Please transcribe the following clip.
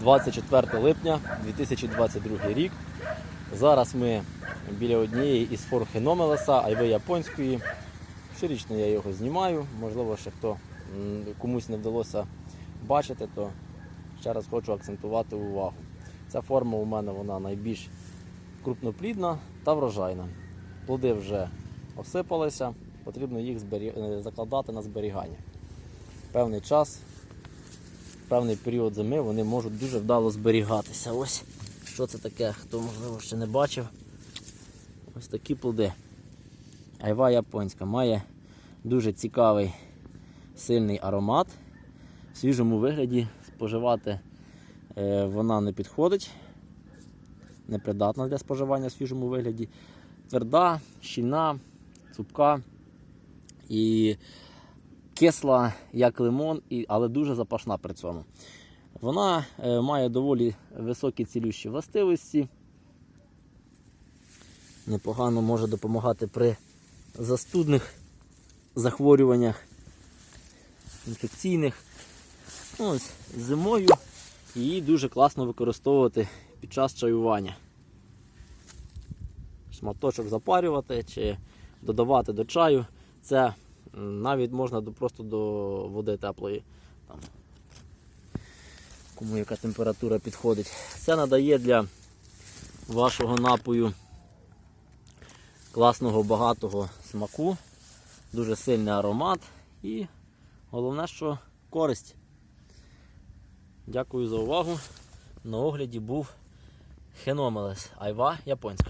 24 липня 2022 рік. Зараз ми біля однієї із фор Хеномелеса, айви японської. Щорічно я його знімаю. Можливо, ще хто комусь не вдалося бачити, то ще раз хочу акцентувати увагу. Ця форма у мене вона найбільш крупноплідна та врожайна. Плоди вже осипалися, потрібно їх е, закладати на зберігання. Певний час, певний період зими вони можуть дуже вдало зберігатися. Ось що це таке, хто можливо ще не бачив. Ось такі плоди. Айва японська має дуже цікавий сильний аромат. В свіжому вигляді споживати е, вона не підходить, непридатна для споживання в свіжому вигляді. Тверда, щільна, цупка і кисла, як лимон, але дуже запашна при цьому. Вона е, має доволі високі цілющі властивості. Непогано може допомагати при застудних захворюваннях, інфекційних. Ну, Ось, зимою її дуже класно використовувати під час чаювання. Шматочок запарювати чи додавати до чаю. Це навіть можна до, просто до води теплої. Там, кому яка температура підходить. Це надає для вашого напою класного багатого смаку, дуже сильний аромат і головне, що користь. Дякую за увагу. На огляді був Хеномелес Айва японська.